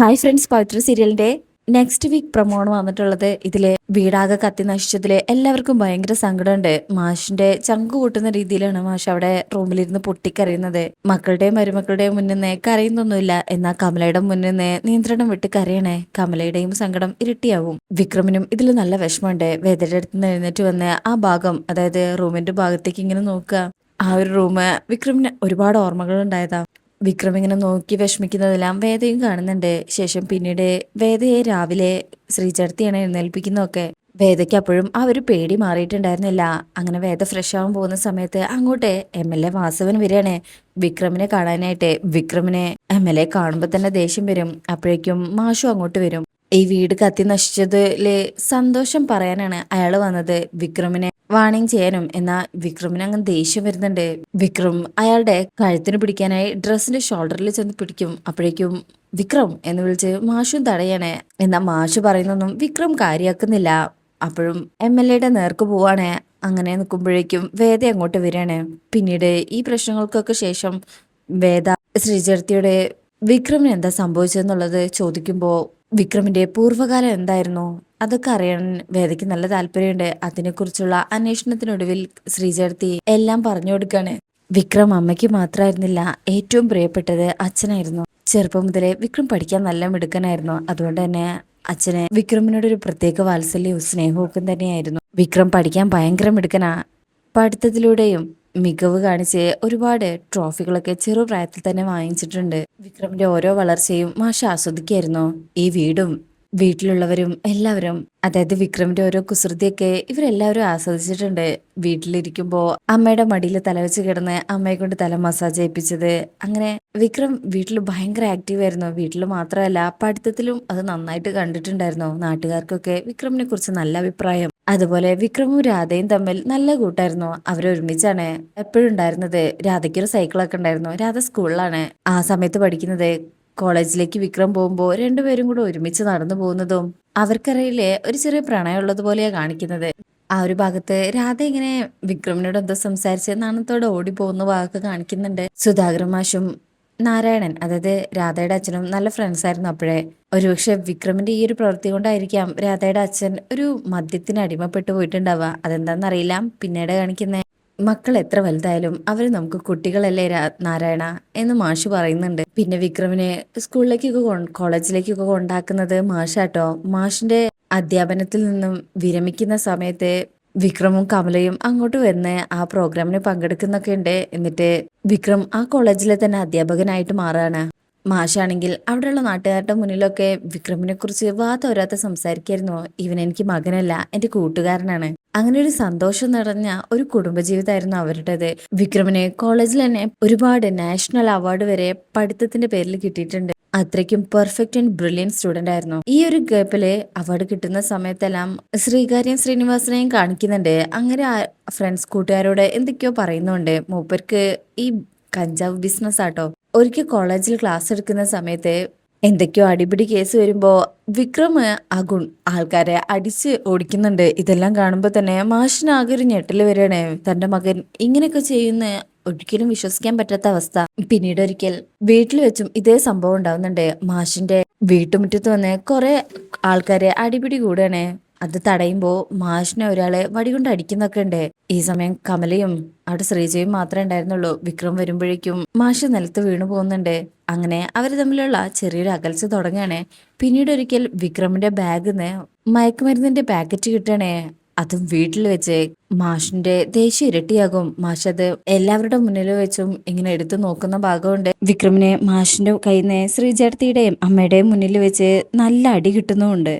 Hi friends പവിത്ര സീരിയലിന്റെ next week പ്രൊമോണ് വന്നിട്ടുള്ളത്. ഇതിൽ വീടാകെ കത്തി നശിച്ചതിൽ എല്ലാവർക്കും ഭയങ്കര സങ്കടമുണ്ട്. മാഷിന്റെ ചങ്കു കൂട്ടുന്ന രീതിയിലാണ് മാഷ് അവിടെ റൂമിലിരുന്ന് പൊട്ടിക്കരയുന്നത്. മക്കളുടെയും മരുമക്കളുടെയും മുന്നിൽ നിന്ന് കരയുന്നൊന്നുമില്ല. എന്നാൽ കമലയുടെ മുന്നിൽ നിന്ന് നിയന്ത്രണം വിട്ട് കരയണേ. കമലയുടെയും സങ്കടം ഇരട്ടിയാവും. വിക്രമിനും ഇതിൽ നല്ല വിഷമമുണ്ട്. വേദയുടെ അടുത്ത് എഴുന്നേറ്റ് വന്ന് ആ ഭാഗം അതായത് റൂമിന്റെ ഭാഗത്തേക്ക് ഇങ്ങനെ നോക്കുക. ആ ഒരു റൂം വിക്രമിന് ഒരുപാട് ഓർമ്മകൾ ഉണ്ടായതാ വിക്രം ഇങ്ങനെ നോക്കി വിഷമിക്കുന്നതെല്ലാം വേദയും കാണുന്നുണ്ട്. ശേഷം പിന്നീട് വേദയെ രാവിലെ ശ്രീചേർത്തിയാണ് എഴുന്നേൽപ്പിക്കുന്നതൊക്കെ. വേദയ്ക്ക് അപ്പോഴും ആ ഒരു പേടി മാറിയിട്ടുണ്ടായിരുന്നില്ല. അങ്ങനെ വേദ ഫ്രഷ് ആവാൻ പോകുന്ന സമയത്ത് അങ്ങോട്ട് എം എൽ എ വാസവൻ വരികയാണ്. വിക്രമിനെ കാണാനായിട്ട് വിക്രമിനെ എം എൽ എ കാണുമ്പോൾ തന്നെ ദേഷ്യം വരും. അപ്പോഴേക്കും മാഷു അങ്ങോട്ട് വരും. ഈ വീട് കത്തി നശിച്ചതിൽ സന്തോഷം പറയാനാണ് അയാൾ വന്നത്. വിക്രമിനെ വാണിംഗ് ചെയ്യാനും. എന്നാ വിക്രമിന് അങ്ങ് ദേഷ്യം വരുന്നുണ്ട്. വിക്രം അയാളുടെ കഴുത്തിന് പിടിക്കാനായി ഡ്രസ്സിന്റെ ഷോൾഡറിൽ ചെന്ന് പിടിക്കും. അപ്പോഴേക്കും വിക്രം എന്ന് വിളിച്ച് മാഷും തടയണേ. എന്നാ മാഷ് പറയുന്നൊന്നും വിക്രം കാര്യാക്കുന്നില്ല. അപ്പോഴും എം എൽ എയുടെ നേർക്ക് പോവാണ്. അങ്ങനെ നിൽക്കുമ്പോഴേക്കും വേദ അങ്ങോട്ട് വരികയാണ്. പിന്നീട് ഈ പ്രശ്നങ്ങൾക്കൊക്കെ ശേഷം വേദ ശ്രീചേർത്തിയുടെ വിക്രമിന് എന്താ സംഭവിച്ചതെന്നുള്ളത് ചോദിക്കുമ്പോൾ വിക്രമിന്റെ പൂർവകാലം എന്തായിരുന്നു? അതൊക്കെ അറിയാൻ വേദയ്ക്ക് നല്ല താല്പര്യമുണ്ട്. അതിനെക്കുറിച്ചുള്ള അന്വേഷണത്തിനൊടുവിൽ ശ്രീചേർത്തി എല്ലാം പറഞ്ഞു കൊടുക്കാണ്. വിക്രം അമ്മയ്ക്ക് മാത്രമായിരുന്നില്ല ഏറ്റവും പ്രിയപ്പെട്ടത് അച്ഛനായിരുന്നു. ചെറുപ്പം മുതലേ വിക്രം പഠിക്കാൻ നല്ല മിടുക്കനായിരുന്നു. അതുകൊണ്ട് തന്നെ അച്ഛന് വിക്രമിനോടൊരു പ്രത്യേക വാത്സല്യവും സ്നേഹവും തന്നെയായിരുന്നു. വിക്രം പഠിക്കാൻ ഭയങ്കര മിടുക്കനാ. പഠിത്തത്തിലൂടെയും മികവ് കാണിച്ച് ഒരുപാട് ട്രോഫികളൊക്കെ ചെറുപ്രായത്തിൽ തന്നെ വാങ്ങിച്ചിട്ടുണ്ട്. വിക്രമിന്റെ ഓരോ വളർച്ചയും മാഷ ആസ്വദിക്കായിരുന്നു. ഈ വീടും വീട്ടിലുള്ളവരും എല്ലാവരും അതായത് വിക്രമിന്റെ ഓരോ കുസൃതിയൊക്കെ ഇവരെല്ലാവരും ആസ്വദിച്ചിട്ടുണ്ട്. വീട്ടിലിരിക്കുമ്പോ അമ്മയുടെ മടിയിൽ തലവെച്ച് കിടന്ന് അമ്മയെ കൊണ്ട് തല മസാജ് ചെയ്യിപ്പിച്ചത്. അങ്ങനെ വിക്രം വീട്ടിൽ ഭയങ്കര ആക്റ്റീവ് ആയിരുന്നു. വീട്ടിൽ മാത്രമല്ല പഠിത്തത്തിലും അത് നന്നായിട്ട് കണ്ടിട്ടുണ്ടായിരുന്നു. നാട്ടുകാർക്കൊക്കെ വിക്രമിനെ കുറിച്ച് നല്ല അഭിപ്രായം. അതുപോലെ വിക്രമും രാധയും തമ്മിൽ നല്ല കൂട്ടായിരുന്നു. അവരൊരുമിച്ചാണ് എപ്പോഴും ഉണ്ടായിരുന്നത്. രാധയ്ക്കൊരു സൈക്കിളൊക്കെ ഉണ്ടായിരുന്നു. രാധ സ്കൂളിലാണ് ആ സമയത്ത് പഠിക്കുന്നത്. കോളേജിലേക്ക് വിക്രം പോകുമ്പോൾ രണ്ടുപേരും കൂടെ ഒരുമിച്ച് നടന്നു പോകുന്നതും അവർക്കറിയില്ലേ ഒരു ചെറിയ പ്രണയമുള്ളത് പോലെയാണ് കാണിക്കുന്നത്. ആ ഒരു ഭാഗത്ത് രാധ ഇങ്ങനെ വിക്രമിനോട് എന്തോ സംസാരിച്ച് നാണത്തോടെ ഓടി പോകുന്ന ഭാഗമൊക്കെ കാണിക്കുന്നുണ്ട്. സുധാകർ മാഷും നാരായണൻ അതായത് രാധയുടെ അച്ഛനും നല്ല ഫ്രണ്ട്സ് ആയിരുന്നു അപ്പോഴേ. ഒരുപക്ഷെ വിക്രമിന്റെ ഈ ഒരു പ്രവൃത്തി കൊണ്ടായിരിക്കാം രാധയുടെ അച്ഛൻ ഒരു മദ്യത്തിന് അടിമപ്പെട്ടു പോയിട്ടുണ്ടാവുക. അതെന്താണെന്നറിയില്ല പിന്നീട് കാണിക്കുന്ന. മക്കൾ എത്ര വലുതായാലും അവർ നമുക്ക് കുട്ടികളല്ലേ നാരായണ എന്ന് മാഷ് പറയുന്നുണ്ട്. പിന്നെ വിക്രമിനെ സ്കൂളിലേക്കൊക്കെ കോളേജിലേക്കൊക്കെ കൊണ്ടാക്കുന്നത് മാഷാട്ടോ. മാഷിന്റെ അധ്യാപനത്തിൽ നിന്നും വിരമിക്കുന്ന സമയത്ത് വിക്രമും കമലയും അങ്ങോട്ട് വരുന്ന ആ പ്രോഗ്രാമിന് പങ്കെടുക്കുന്നൊക്കെ ഉണ്ട്. എന്നിട്ട് വിക്രം ആ കോളേജിലെ തന്നെ അധ്യാപകനായിട്ട് മാറാണ്. മാഷാണെങ്കിൽ അവിടെയുള്ള നാട്ടുകാരുടെ മുന്നിലൊക്കെ വിക്രമിനെ കുറിച്ച് വാതോരാത്ത സംസാരിക്കായിരുന്നു. ഇവൻ എനിക്ക് മകനല്ല എന്റെ കൂട്ടുകാരനാണ്. അങ്ങനെ ഒരു സന്തോഷം നിറഞ്ഞ ഒരു കുടുംബജീവിതമായിരുന്നു അവരുടേത്. വിക്രമിന് കോളേജിൽ തന്നെ ഒരുപാട് നാഷണൽ അവാർഡ് വരെ പഠിത്തത്തിന്റെ പേരിൽ കിട്ടിയിട്ടുണ്ട്. അത്രയ്ക്കും പെർഫെക്റ്റ് ആൻഡ് ബ്രില്യൻ സ്റ്റുഡന്റ് ആയിരുന്നു. ഈ ഒരു ഗപ്പിൽ അവാർഡ് കിട്ടുന്ന സമയത്തെല്ലാം ശ്രീകാര്യം ശ്രീനിവാസനെയും കാണിക്കുന്നുണ്ട്. അങ്ങനെ ഫ്രണ്ട്സ് കൂട്ടുകാരോട് എന്തൊക്കെയോ പറയുന്നുണ്ട്. മൂപ്പർക്ക് ഈ കഞ്ചാവ് ബിസിനസ് ആട്ടോ. ഒരിക്കൽ കോളേജിൽ ക്ലാസ് എടുക്കുന്ന സമയത്ത് എന്തൊക്കെയോ അടിപിടി കേസ് വരുമ്പോൾ വിക്രം അഗുൺ ആൾക്കാരെ അടിച്ച് ഓടിക്കുന്നുണ്ട്. ഇതെല്ലാം കാണുമ്പോൾ തന്നെ മാഷിനാകെ ഒരു ഞെട്ടൽ വരികയാണ്. തന്റെ മകൻ ഇങ്ങനെയൊക്കെ ചെയ്യുന്ന ഒരിക്കലും വിശ്വസിക്കാൻ പറ്റാത്ത അവസ്ഥ. പിന്നീട് ഒരിക്കൽ വീട്ടിൽ വെച്ചും ഇതേ സംഭവം ഉണ്ടാവുന്നുണ്ട്. മാഷിന്റെ വീട്ടുമുറ്റത്ത് വന്ന് കുറെ ആൾക്കാരെ അടിപിടി കൂടാണ്. അത് തടയുമ്പോൾ മാഷിനെ ഒരാളെ വടികൊണ്ട് അടിക്കുന്നൊക്കെ ഉണ്ട്. ഈ സമയം കമലയും അവിടെ ശ്രീജയും മാത്രമേ ഉണ്ടായിരുന്നുള്ളൂ. വിക്രം വരുമ്പോഴേക്കും മാഷ് നിലത്ത് വീണു പോകുന്നുണ്ട്. അങ്ങനെ അവർ തമ്മിലുള്ള ചെറിയൊരു അകൽച്ച തുടങ്ങുകയാണ് പിന്നീട് ഒരിക്കൽ വിക്രമിന്റെ ബാഗിൽ നിന്ന് മയക്കുമരുന്നിന്റെ പാക്കറ്റ് കിട്ടണേ. അതും വീട്ടിൽ വെച്ച് മാഷിന്റെ ദേഷ്യം ഇരട്ടിയാകും. മാഷ് അത് എല്ലാവരുടെ മുന്നിൽ വെച്ചും ഇങ്ങനെ എടുത്തു നോക്കുന്ന ഭാഗമുണ്ട്. വിക്രമിനെ മാഷിന്റെ കയ്യിൽ നിന്ന് ശ്രീചേർത്തിയുടെയും അമ്മയുടെയും മുന്നിൽ വെച്ച് നല്ല അടി കിട്ടുന്നുമുണ്ട്.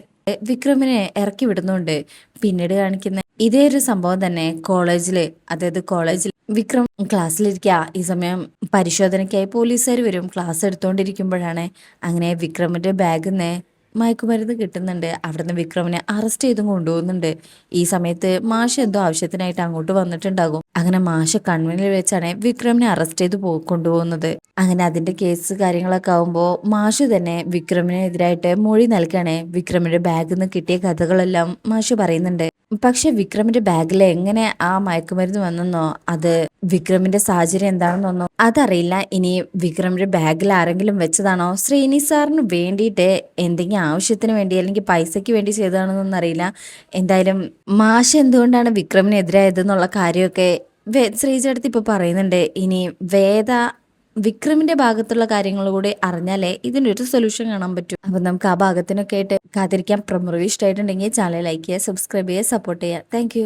വിക്രമിനെ ഇറക്കി വിടുന്നുണ്ട് പിന്നീട് കാണിക്കുന്ന ഇതേ ഒരു സംഭവം തന്നെ കോളേജിൽ. അതായത് കോളേജിൽ വിക്രം ക്ലാസ്സിലിരിക്കുക. ഈ സമയം പരിശോധനയ്ക്കായി പോലീസുകാർ വരും. ക്ലാസ് എടുത്തുകൊണ്ടിരിക്കുമ്പോഴാണ് അങ്ങനെ വിക്രമിന്റെ ബാഗിൽ നിന്ന് മയക്കുമരുന്ന് കിട്ടുന്നുണ്ട്. അവിടുന്ന് വിക്രമിനെ അറസ്റ്റ് ചെയ്തും കൊണ്ടുപോകുന്നുണ്ട്. ഈ സമയത്ത് മാഷ എന്തോ ആവശ്യത്തിനായിട്ട് അങ്ങോട്ട് വന്നിട്ടുണ്ടാകും. അങ്ങനെ മാഷ കൺവെനിൽ വെച്ചാണ് വിക്രമിനെ അറസ്റ്റ് ചെയ്ത് പോ കൊണ്ടുപോകുന്നത്. അങ്ങനെ അതിന്റെ കേസ് കാര്യങ്ങളൊക്കെ ആവുമ്പോ മാഷ് തന്നെ വിക്രമിനെതിരായിട്ട് മൊഴി നൽകണേ. വിക്രമിന്റെ ബാഗിൽ നിന്ന് കിട്ടിയ കഥകളെല്ലാം മാഷ് പറയുന്നുണ്ട്. പക്ഷെ വിക്രമിന്റെ ബാഗിൽ എങ്ങനെ ആ മയക്കുമരുന്ന് വന്നെന്നോ? അത് വിക്രമിന്റെ സാഹചര്യം എന്താണെന്നൊന്നോ അതറിയില്ല. ഇനി വിക്രമിന്റെ ബാഗിൽ ആരെങ്കിലും വെച്ചതാണോ? ശ്രീനി സാറിന് വേണ്ടിയിട്ട് എന്തെങ്കിലും ആവശ്യത്തിന് വേണ്ടി അല്ലെങ്കിൽ പൈസയ്ക്ക് വേണ്ടി ചെയ്തതാണെന്നൊന്നും അറിയില്ല. എന്തായാലും മാഷ് എന്തുകൊണ്ടാണ് വിക്രമിനെതിരായതെന്നുള്ള കാര്യമൊക്കെ ശ്രീജടുത്ത് ഇപ്പൊ പറയുന്നുണ്ട്. ഇനി വേദ വിക്രമിന്റെ ഭാഗത്തുള്ള കാര്യങ്ങൾ കൂടി അറിഞ്ഞാലേ ഇതിനൊരു സൊല്യൂഷൻ കാണാൻ പറ്റൂ. അപ്പൊ നമുക്ക് ആ ഭാഗത്തിനൊക്കെ ആയിട്ട് കാത്തിരിക്കാം. പ്രമുഖ ഇഷ്ടമായിട്ടുണ്ടെങ്കിൽ ചാനൽ ലൈക്ക് ചെയ്യുക സബ്സ്ക്രൈബ് ചെയ്യുക സപ്പോർട്ട് ചെയ്യുക. താങ്ക്